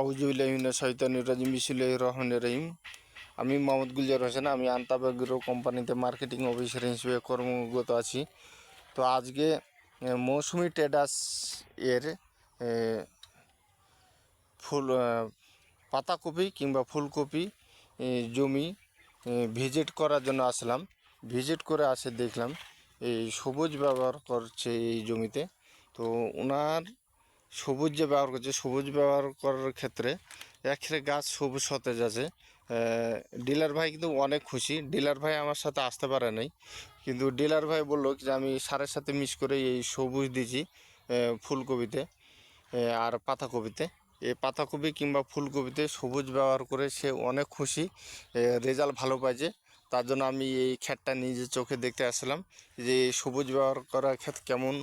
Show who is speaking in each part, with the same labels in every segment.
Speaker 1: আউজুবিল্লাহিনা শৈতানুর রাজিম বিসুল্লাহ রহমান রহিম। আমি মোহাম্মদ গুলজার হোসেন, আমি আন্তাবাগ্রো কোম্পানিতে মার্কেটিং অফিসার হিসেবে কর্মগত আছি। তো আজকে মৌসুমি ট্রেডার্স এর ফুল পাতাকপি কিংবা ফুলকপি জমি ভিজিট করার জন্য আসলাম। ভিজিট করে আসে দেখলাম, এই সবুজ ব্যবহার করছে এই জমিতে। তো ওনার সবুজ যে ব্যবহার করছে, সবুজ ব্যবহার করার ক্ষেত্রে এক্ষেত্রে গাছ সবুজ সতেজ আছে। ডিলার ভাই কিন্তু অনেক খুশি। ডিলার ভাই আমার সাথে আসতে পারে নাই। কিন্তু ডিলার ভাই বলল যে, আমি সারের সাথে মিস করে এই সবুজ দিয়েছি ফুলকপিতে আর পাতাকপিতে। এই পাতাকপি কিংবা ফুলকপিতে সবুজ ব্যবহার করে সে অনেক খুশি। রেজাল্ট ভালো পাইছে। তার জন্য আমি এই ক্ষেতটা নিজে চোখে দেখতে আসলাম যে, সবুজ ব্যবহার করার ক্ষেত কেমন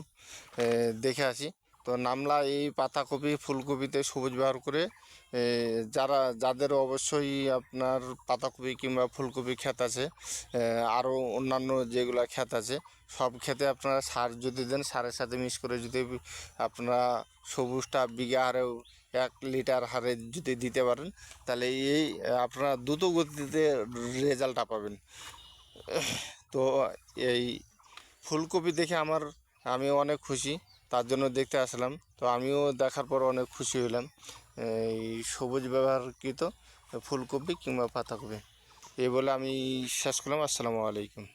Speaker 1: দেখে আসি। তো নামলা এই পাতাকপি, ফুলকপিতে সবুজ ব্যবহার করে যারা, যাদের অবশ্যই আপনার পাতাকপি কিংবা ফুলকপি ক্ষেত আছে আরও অন্যান্য যেগুলো ক্ষেত আছে, সব ক্ষেতে আপনারা সার যদি দেন, সারের সাথে মিক্স করে যদি আপনারা সবুজটা বিঘা হারেও এক লিটার হারে যদি দিতে পারেন, তাহলে এই, আপনারা দ্রুত গতিতে রেজাল্টটা পাবেন। তো এই ফুলকপি দেখে আমার, আমি অনেক খুশি। তার জন্য দেখতে আসলাম। তো আমিও দেখার পর অনেক খুশি হলাম এই সবুজ ব্যবহারকৃত ফুলকপি কিংবা পাতাকপি। এই বলে আমি শেষ করলাম। আসসালামু আলাইকুম।